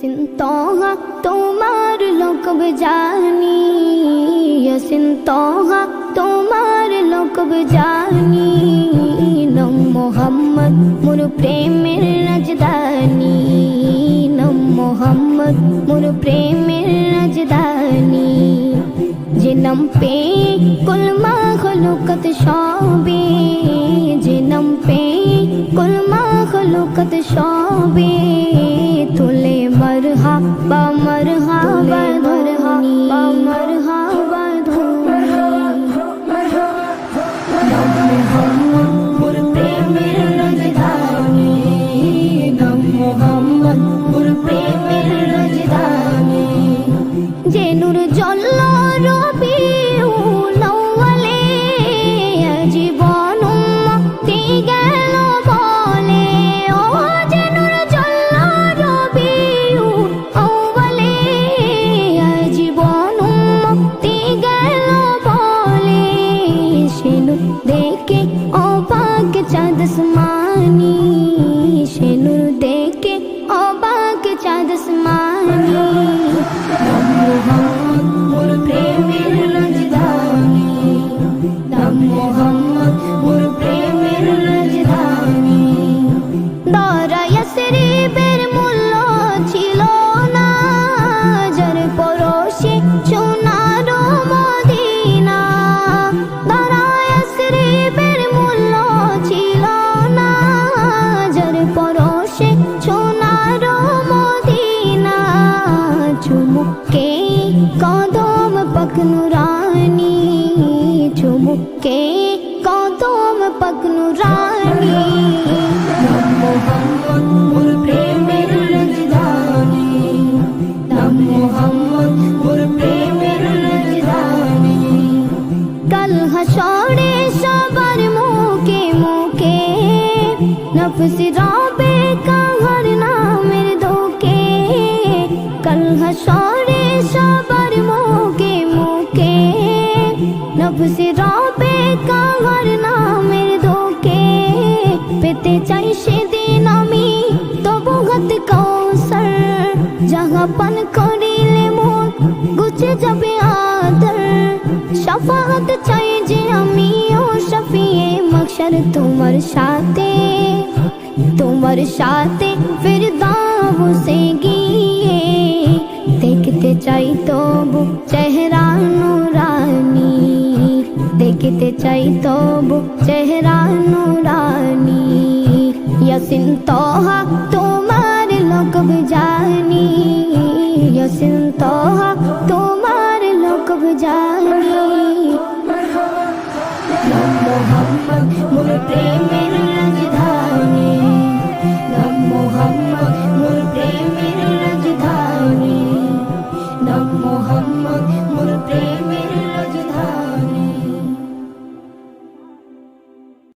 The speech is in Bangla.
ইয়াসিন তোহা তোমার লোকব জানি ইয়াসিন তোহা তোমার লোকব জানি নম মোহাম্মদ মোর প্রেমের রাজধানী নম মোহাম্মদ মোর প্রেমের রাজধানী যে নাম পে কুলমা খলুকত সবে যে নাম পে কুলমা খলুকত সবে অবাক চাঁদ আসমানি সেনু দেখে অবাক চাঁদসমানি মোর প্রেমের প্রেমের কদম পকনুরানি চুমুকে কদম পকনুরানি মোহাম্মদ মোর প্রেমের রাজধানী। নাম মোহাম্মদ মোর প্রেমের রাজধানী। কাল হাসরে সবার মুখে মুখে নফস নফস রবে কাহার নামের দোকে পেতে চাই সেদিন আমি তবু হাত কৌসর জাগা পান করিলে মোর গুছে যাবে আদর শফাত চাই যে আমি ও শফিয়ে মকসর তোমার সাথে তোমার সাথে ফির দাবো সে গিয়ে দেখতে চাই তবু চেহারা দেখতে চাই তবু চেহারা নুরানি। ইয়াসিন তোহা তোমার লোক জানি ইয়াসিন তোহা তোমার লোক জানি মোহাম্মদ, মোর প্রেমের রাজধানী